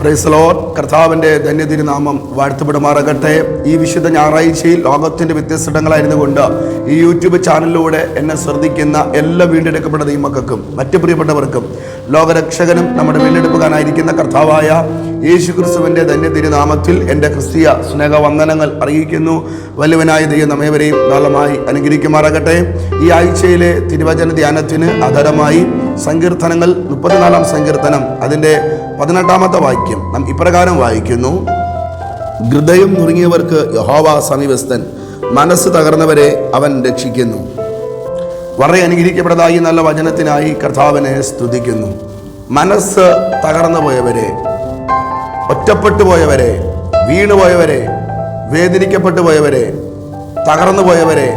പ്രൈസലോർ കർത്താവിന്റെ ധന്യതിരുനാമം വാഴ്ത്തപ്പെടുമാറാകട്ടെ. ഈ വിശുദ്ധ ഞായറാഴ്ചയിൽ ലോകത്തിന്റെ വ്യത്യസ്തങ്ങളായിരുന്നു കൊണ്ട് ഈ യൂട്യൂബ് ചാനലിലൂടെ എന്നെ ശ്രദ്ധിക്കുന്ന എല്ലാ വീണ്ടെടുക്കപ്പെട്ട നിയമക്കും മറ്റു പ്രിയപ്പെട്ടവർക്കും ലോകരക്ഷകനും നമ്മുടെ വീണ്ടെടുപ്പുകാനായിരിക്കുന്ന കർത്താവായ യേശു ക്രിസ്തുവിന്റെ ധന്യതിരുനാമത്തിൽ എന്റെ ക്രിസ്തീയ സ്നേഹവന്ദനങ്ങൾ അറിയിക്കുന്നു. വലുവനായ ദൈവം നമ്മേവരെയും നല്ലമായി അനുഗ്രഹിക്കുമാറാകട്ടെ. ഈ ആഴ്ചയിലെ തിരുവചന ധ്യാനത്തിന് ആധാരമായി സങ്കീർത്തനങ്ങൾ മുപ്പത്തിനാലാം സങ്കീർത്തനം അതിന്റെ പതിനെട്ടാമത്തെ വാക്യം നാം ഇപ്രകാരം വായിക്കുന്നു. ഹൃദയം നുറുങ്ങിയവർക്ക് യഹോവ സമീപസ്ഥൻ മനസ്സ് തകർന്നവരെ അവൻ രക്ഷിക്കുന്നു. വളരെ അനുഗ്രഹിക്കപ്പെട്ടതായി നല്ല വചനത്തിനായി കർത്താവിനെ സ്തുതിക്കുന്നു. മനസ്സ് തകർന്നു പോയവരെ ഒറ്റപ്പെട്ടു പോയവരെ വീണുപോയവരെ വേദനിക്കപ്പെട്ടു പോയവരെ തകർന്നു പോയവരെ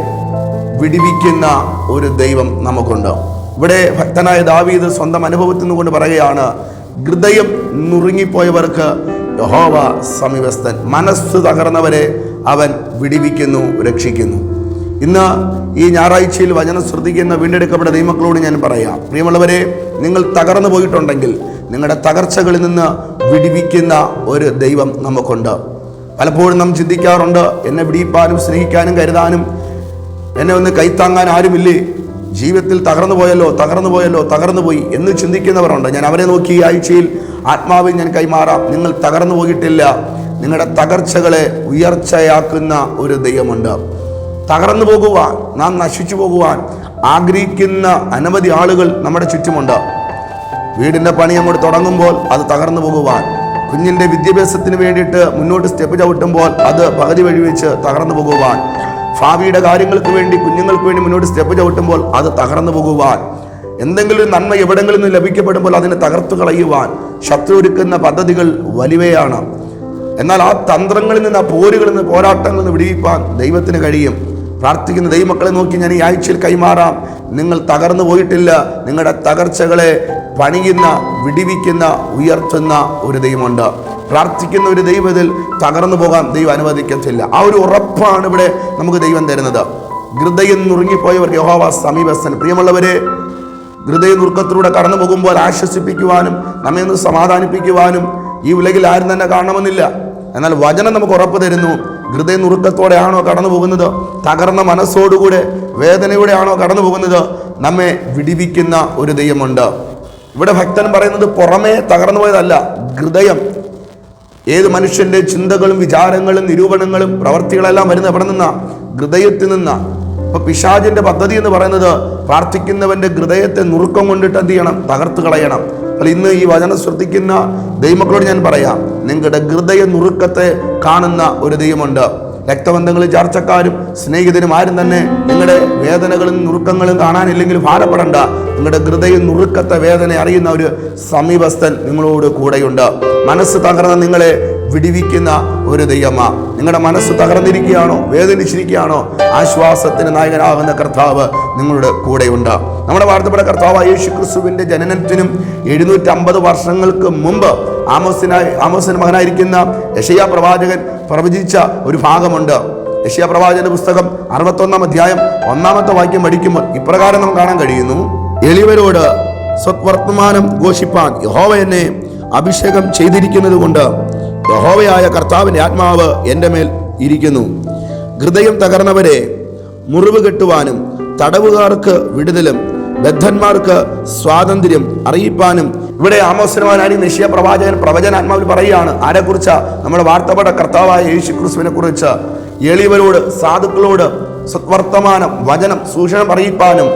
വിടിവിക്കുന്ന ഒരു ദൈവം നമുക്കുണ്ട്. ഇവിടെ ഭക്തനായ ദാവീദ് സ്വന്തം അനുഭവത്തിൽ നിന്നുകൊണ്ട് പറയുകയാണ് ഹൃദയം നുറുങ്ങിപ്പോയവർക്ക് യഹോവ സമീപസ്ഥൻ. മനസ്സ് തകർന്നവരെ അവൻ വിടിവിക്കുന്നു രക്ഷിക്കുന്നു. ഇന്ന് ഈ ഞായറാഴ്ചയിൽ വചനം ശ്രദ്ധിക്കുന്ന വീണ്ടെടുക്കപ്പെട്ട നിയമങ്ങളോട് ഞാൻ പറയാം. പ്രിയമുള്ളവരെ നിങ്ങൾ തകർന്നു പോയിട്ടുണ്ടെങ്കിൽ നിങ്ങളുടെ തകർച്ചകളിൽ നിന്ന് വിടിവിക്കുന്ന ഒരു ദൈവം നമുക്കുണ്ട്. പലപ്പോഴും നാം ചിന്തിക്കാറുണ്ട് എന്നെ വിടിയിപ്പാനും സ്നേഹിക്കാനും കരുതാനും എന്നെ ഒന്ന് കൈത്താങ്ങാൻ ആരുമില്ലേ? ജീവിതത്തിൽ തകർന്നു പോയല്ലോ തകർന്നു പോയല്ലോ തകർന്നു പോയി എന്ന് ചിന്തിക്കുന്നവരുണ്ട്. ഞാൻ അവരെ നോക്കി ഈ ആഴ്ചയിൽ ആത്മാവിൽ ഞാൻ കൈമാറാം. നിങ്ങൾ തകർന്നു പോയിട്ടില്ല. നിങ്ങളുടെ തകർച്ചകളെ ഉയർച്ചയാക്കുന്ന ഒരു ദൈവമുണ്ട്. തകർന്നു പോകുവാൻ നാം നശിച്ചു പോകുവാൻ ആഗ്രഹിക്കുന്ന അനവധി ആളുകൾ നമ്മുടെ ചുറ്റുമുണ്ട്. വീടിന്റെ പണി അങ്ങോട്ട് തുടങ്ങുമ്പോൾ അത് തകർന്നു പോകുവാൻ കുഞ്ഞിന്റെ വിദ്യാഭ്യാസത്തിന് വേണ്ടിയിട്ട് മുന്നോട്ട് സ്റ്റെപ്പ് ചവിട്ടുമ്പോൾ അത് പകുതി വഴി വെച്ച് തകർന്നു പോകുവാൻ ഭാവിയുടെ കാര്യങ്ങൾക്ക് വേണ്ടി കുഞ്ഞുങ്ങൾക്ക് വേണ്ടി മുന്നോട്ട് സ്റ്റെപ്പ് ചവിട്ടുമ്പോൾ അത് തകർന്നു പോകുവാൻ. എന്തെങ്കിലും നന്മ എവിടെങ്കിലും നിന്ന് ലഭിക്കപ്പെടുമ്പോൾ അതിനെ തകർത്തു കളയുവാൻ ശത്രു ഒരുക്കുന്ന പദ്ധതികൾ വലിവയാണ്. എന്നാൽ ആ തന്ത്രങ്ങളിൽ നിന്ന് ആ പോരുകളിൽ നിന്ന് പോരാട്ടങ്ങളിൽ നിന്ന് വിടിവിപ്പാൻ ദൈവത്തിന് കഴിയും. പ്രാർത്ഥിക്കുന്ന ദൈവമക്കളെ നോക്കി ഞാൻ ഈ ആഴ്ചയിൽ കൈമാറാം. നിങ്ങൾ തകർന്നു പോയിട്ടില്ല. നിങ്ങളുടെ തകർച്ചകളെ പണിയുന്ന വിടിവിക്കുന്ന ഉയർത്തുന്ന ഒരു ദൈവമുണ്ട്. പ്രാർത്ഥിക്കുന്ന ഒരു ദൈവത്തിൽ തകർന്നു പോകാൻ ദൈവം അനുവദിക്കത്തില്ല. ആ ഒരു ഉറപ്പാണ് ഇവിടെ നമുക്ക് ദൈവം തരുന്നത്. ഹൃദയം നുറുങ്ങിപ്പോയവർ യഹോവ സമീപസ്ഥൻ. പ്രിയമുള്ളവരെ ഹൃദയ നുറുക്കത്തിലൂടെ കടന്നു പോകുമ്പോൾ ആശ്വസിപ്പിക്കുവാനും നമ്മെ ഒന്ന് സമാധാനിപ്പിക്കുവാനും ഈ ഉലകിൽ ആരും തന്നെ കാണണമെന്നില്ല. എന്നാൽ വചനം നമുക്ക് ഉറപ്പ് തരുന്നു. ഹൃദയ നുറുക്കത്തോടെയാണോ കടന്നു പോകുന്നത് തകർന്ന മനസ്സോടുകൂടെ വേദനയോടെയാണോ കടന്നു പോകുന്നത് നമ്മെ വിടിവിക്കുന്ന ഒരു ദൈവമുണ്ട്. ഇവിടെ ഭക്തൻ പറയുന്നത് പുറമേ തകർന്നു പോയതല്ല ഹൃദയം. ഏത് മനുഷ്യന്റെ ചിന്തകളും വിചാരങ്ങളും നിരൂപണങ്ങളും പ്രവർത്തികളെല്ലാം വരുന്ന എവിടെ നിന്നാ? ഹൃദയത്തിൽ നിന്നാ. ഇപ്പൊ പിശാജിന്റെ പദ്ധതി എന്ന് പറയുന്നത് പ്രാർത്ഥിക്കുന്നവന്റെ ഹൃദയത്തെ നുറുക്കം കൊണ്ടിട്ട് എന്ത് ചെയ്യണം? തകർത്ത് കളയണം. അപ്പോൾ ഇന്ന് ഈ വചനം ശ്രദ്ധിക്കുന്ന ദൈവമക്കളോട് ഞാൻ പറയാം നിങ്ങളുടെ ഹൃദയ നുറുക്കത്തെ കാണുന്ന ഒരു ദൈവമുണ്ട്. രക്തബന്ധങ്ങളും ചർച്ചക്കാരും സ്നേഹിതരും ആരും തന്നെ നിങ്ങളുടെ വേദനകളും നുറുക്കങ്ങളും കാണാനില്ലെങ്കിൽ ഭാരപ്പെടണ്ട. നിങ്ങളുടെ ഹൃദയ നുറുക്കത്തെ വേദന അറിയുന്ന ഒരു സമീപസ്ഥൻ നിങ്ങളോട് കൂടെയുണ്ട്. മനസ്സ് തകർന്ന നിങ്ങളെ വിടിവിക്കുന്ന ഒരു ദൈവമ. നിങ്ങളുടെ മനസ്സ് തകർന്നിരിക്കുകയാണോ? വേദനിച്ചിരിക്കുകയാണോ? ആശ്വാസത്തിന് നായകനാകുന്ന കർത്താവ് നിങ്ങളുടെ കൂടെയുണ്ട്. നമ്മുടെ വാർത്തപ്പെട്ട കർത്താവ് യേശു ക്രിസ്തുവിന്റെ ജനനത്തിനും എഴുന്നൂറ്റമ്പത് വർഷങ്ങൾക്ക് മുമ്പ് ആമോസിനായി ആമോസിന് മകനായിരിക്കുന്ന യഷയ പ്രവാചകൻ പ്രവചിച്ച ഒരു ഭാഗമുണ്ട്. യഷയ പ്രവാചകന്റെ പുസ്തകം അറുപത്തൊന്നാം അധ്യായം ഒന്നാമത്തെ വാക്യം പഠിക്കുമ്പോൾ ഇപ്രകാരം നമുക്ക് കാണാൻ കഴിയുന്നു. എളിവരോട് സ്വത്വർത്തമാനം ഘോഷിപ്പാൻ യഹോവ എന്നെ അഭിഷേകം ചെയ്തിരിക്കുന്നത് കൊണ്ട് യഹോവയായ കർത്താവിന്റെ ആത്മാവ് എന്റെ മേൽ ഇരിക്കുന്നു. ഹൃദയം തകർന്നവരെ മുറിവ് കെട്ടുവാനും തടവുകാർക്ക് വിടുതലും ബദ്ധന്മാർക്ക് സ്വാതന്ത്ര്യം അറിയിപ്പാനും ഇവിടെ ആമോസനവാനായി നിശ്ചയ പ്രവാചകൻ പ്രവചനാത്മാവിൽ പറയുകയാണ്. ആരെക്കുറിച്ച്? നമ്മുടെ വാർത്തപ്പെട്ട കർത്താവായ യേശു ക്രിസ്തുവിനെ കുറിച്ച് എളിയവരോട് സാധുക്കളോട് സത്വർത്തമാനം വചനം സൂക്ഷണം അറിയിപ്പാനും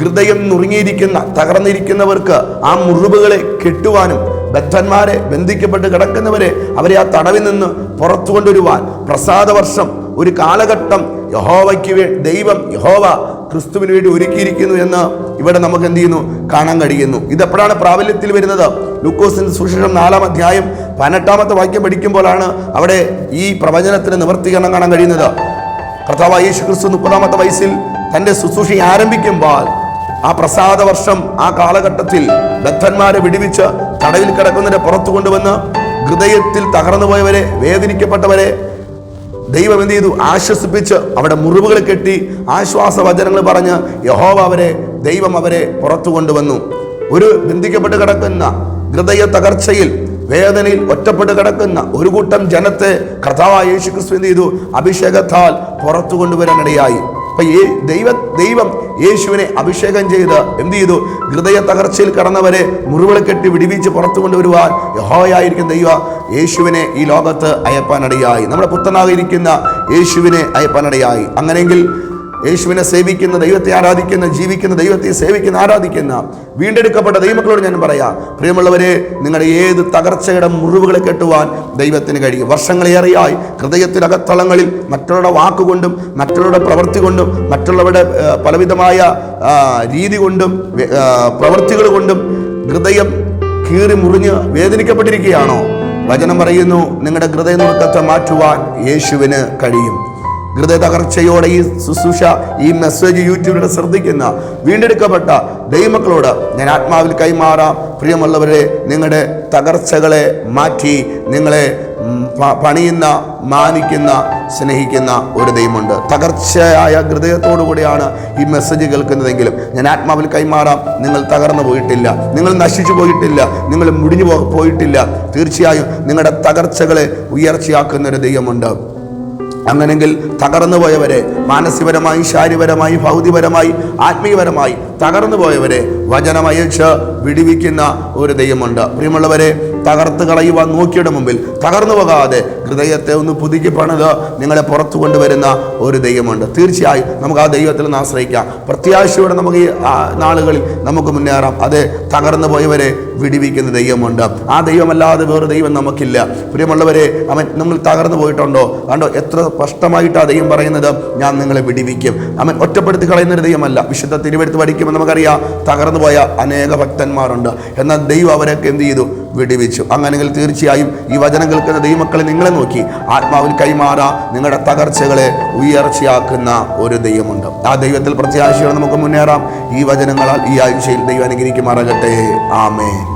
ഹൃദയം നുറുങ്ങിയിരിക്കുന്ന തകർന്നിരിക്കുന്നവർക്ക് ആ മുറിവുകളെ കെട്ടുവാനും ബദ്ധന്മാരെ ബന്ധിക്കപ്പെട്ട് കിടക്കുന്നവരെ അവരെ ആ തടവിൽ നിന്ന് പുറത്തു കൊണ്ടുവരുവാൻ പ്രസാദവർഷം ഒരു കാലഘട്ടം യഹോവയ്ക്ക് വേ ദൈവം യഹോവ ക്രിസ്തുവിന് വേണ്ടി ഒരുക്കിയിരിക്കുന്നു എന്ന് ഇവിടെ നമുക്ക് എന്ത് ചെയ്യുന്നു? കാണാൻ കഴിയുന്നു. ഇതെപ്പോഴാണ് പ്രാബല്യത്തിൽ വരുന്നത്? ലൂക്കോസിന്റെ സുശേഷം നാലാം അധ്യായം പതിനെട്ടാമത്തെ വാക്യം പഠിക്കുമ്പോഴാണ് അവിടെ ഈ പ്രവചനത്തിന് നിവർത്തീകരണം കാണാൻ കഴിയുന്നത്. കർത്താവ് യേശു ക്രിസ്തു മുപ്പതാമത്തെ വയസ്സിൽ തന്റെ ശുശ്രൂഷ ആരംഭിക്കുമ്പോൾ ആ പ്രസാദവർഷം ആ കാലഘട്ടത്തിൽ ബദ്ധന്മാരെ വിടിവിച്ച് തടവിൽ കിടക്കുന്നതിന്റെ പുറത്തു കൊണ്ടുവന്ന് ഹൃദയത്തിൽ തകർന്നുപോയവരെ വേദനിക്കപ്പെട്ടവരെ ദൈവം എന്ത് ചെയ്തു? ആശ്വസിപ്പിച്ച് അവിടെ മുറിവുകൾ കെട്ടി ആശ്വാസ വചനങ്ങൾ പറഞ്ഞ് യഹോവ അവരെ ദൈവം അവരെ പുറത്തു കൊണ്ടുവന്നു. ഒരു ബന്ധിക്കപ്പെട്ട് കിടക്കുന്ന ഹൃദയ തകർച്ചയിൽ വേദനയിൽ ഒറ്റപ്പെട്ട് കിടക്കുന്ന ഒരു കൂട്ടം ജനത്തെ കർത്താവായ യേശു ക്രിസ്തു എന്ത് ചെയ്തു? അഭിഷേകത്താൽ പുറത്തു കൊണ്ടുവരാനിടയായി. അപ്പൊ ഈ ദൈവ ദൈവം യേശുവിനെ അഭിഷേകം ചെയ്ത് എന്ത് ചെയ്തു? ഹൃദയ തകർച്ചയിൽ കടന്നവരെ മുറിവിളക്കെട്ടി കെട്ടി വിടിവിച്ച് പുറത്തു കൊണ്ടുവരുവാൻ യഹോയായിരിക്കും ദൈവ യേശുവിനെ ഈ ലോകത്ത് അയപ്പാനടിയായി. നമ്മുടെ പുത്തനായിരിക്കുന്ന യേശുവിനെ അയപ്പാനടിയായി. അങ്ങനെയെങ്കിൽ യേശുവിനെ സേവിക്കുന്ന ദൈവത്തെ ആരാധിക്കുന്ന ജീവിക്കുന്ന ദൈവത്തെ സേവിക്കുന്ന ആരാധിക്കുന്ന വീണ്ടെടുക്കപ്പെട്ട ദൈവമക്കളോട് ഞാൻ പറയാം. പ്രിയമുള്ളവരെ നിങ്ങളുടെ ഏത് തകർച്ചയുടെ മുറിവുകളെ കെട്ടുവാൻ ദൈവത്തിന് കഴിയും. വർഷങ്ങളേറെയായി ഹൃദയത്തിനകത്തളങ്ങളിൽ മറ്റുള്ളവരുടെ വാക്കുകൊണ്ടും മറ്റുള്ളവരുടെ പ്രവൃത്തി കൊണ്ടും മറ്റുള്ളവരുടെ പലവിധമായ രീതി കൊണ്ടും പ്രവൃത്തികൾ കൊണ്ടും ഹൃദയം കീറി മുറിഞ്ഞ് വേദനിക്കപ്പെട്ടിരിക്കുകയാണോ? വചനം പറയുന്നു നിങ്ങളുടെ ഹൃദയ നുറുക്കത്തെ മാറ്റുവാൻ യേശുവിന് കഴിയും. ഹൃദയ തകർച്ചയോടെ ഈ ശുശ്രൂഷ ഈ മെസ്സേജ് യൂട്യൂബിലൂടെ ശ്രദ്ധിക്കുന്ന വീണ്ടെടുക്കപ്പെട്ട ദൈവമക്കളോട് ഞാൻ ആത്മാവിൽ കൈമാറാം. പ്രിയമുള്ളവരെ നിങ്ങളുടെ തകർച്ചകളെ മാറ്റി നിങ്ങളെ പണിയുന്ന മാനിക്കുന്ന സ്നേഹിക്കുന്ന ഒരു ദൈവമുണ്ട്. തകർച്ചയായ ഹൃദയത്തോടുകൂടിയാണ് ഈ മെസ്സേജ് കേൾക്കുന്നതെങ്കിലും ഞാൻ ആത്മാവിൽ കൈമാറാം. നിങ്ങൾ തകർന്നു പോയിട്ടില്ല. നിങ്ങൾ നശിച്ചു പോയിട്ടില്ല. നിങ്ങൾ മുടിഞ്ഞു പോയിട്ടില്ല. തീർച്ചയായും നിങ്ങളുടെ തകർച്ചകളെ ഉയർച്ചയാക്കുന്ന ഒരു ദൈവമുണ്ട്. അങ്ങനെങ്കിൽ തകർന്നു പോയവരെ മാനസികപരമായി ശാരീരപരമായി ഭൗതികപരമായി ആത്മീയപരമായി തകർന്നു പോയവരെ വചനമയച്ച് വിടിവിക്കുന്ന ഒരു ദൈവമുണ്ട്. പ്രിയമുള്ളവരെ തകർത്ത് കളയുവാൻ നോക്കിയുടെ മുമ്പിൽ തകർന്നു പോകാതെ ഹൃദയത്തെ ഒന്ന് പുതുക്കി പണിത് നിങ്ങളെ പുറത്തു കൊണ്ടുവരുന്ന ഒരു ദൈവമുണ്ട്. തീർച്ചയായും നമുക്ക് ആ ദൈവത്തിൽ നിന്ന് ആശ്രയിക്കാം. പ്രത്യാശയോടെ നമുക്ക് ഈ നാളുകളിൽ നമുക്ക് മുന്നേറാം. അത് തകർന്നു പോയവരെ വിടിവിക്കുന്ന ദൈവമുണ്ട്. ആ ദൈവമല്ലാതെ വേറെ ദൈവം നമുക്കില്ല. പ്രിയമുള്ളവരെ അവൻ നമ്മൾ തകർന്നു പോയിട്ടുണ്ടോ? കണ്ടോ എത്ര സ്പഷ്ടമായിട്ട് ആ ദൈവം പറയുന്നത് ഞാൻ നിങ്ങളെ വിടിവിക്കും. അവൻ ഒറ്റപ്പെടുത്തി കളയുന്ന ഒരു ദൈവമല്ല. വിശുദ്ധ തിരുവെടുത്ത് പഠിക്കുമ്പോൾ നമുക്കറിയാം തകർന്നു പോയ അനേക ഭക്തന്മാരുണ്ട്. എന്നാൽ ദൈവം അവരൊക്കെ എന്ത് ചെയ്തു? വിടിവിച്ചു. അങ്ങനെങ്കിൽ തീർച്ചയായും ഈ വചനം കേൾക്കുന്ന ദൈവമക്കളെ നിങ്ങളെ നോക്കി. ആത്മാവിൽ കൈമാറാ നിങ്ങളുടെ തകർച്ചകളെ ഉയർച്ചയാക്കുന്ന ഒരു ദൈവമുണ്ട്. ആ ദൈവത്തിൽ പ്രത്യാശയോടെ നമുക്ക് മുന്നേറാം. ഈ വചനങ്ങളാൽ ഈ ആഴ്ചയിൽ ദൈവം അനുഗ്രഹിക്കുമാറാകട്ടെ. ആമേൻ.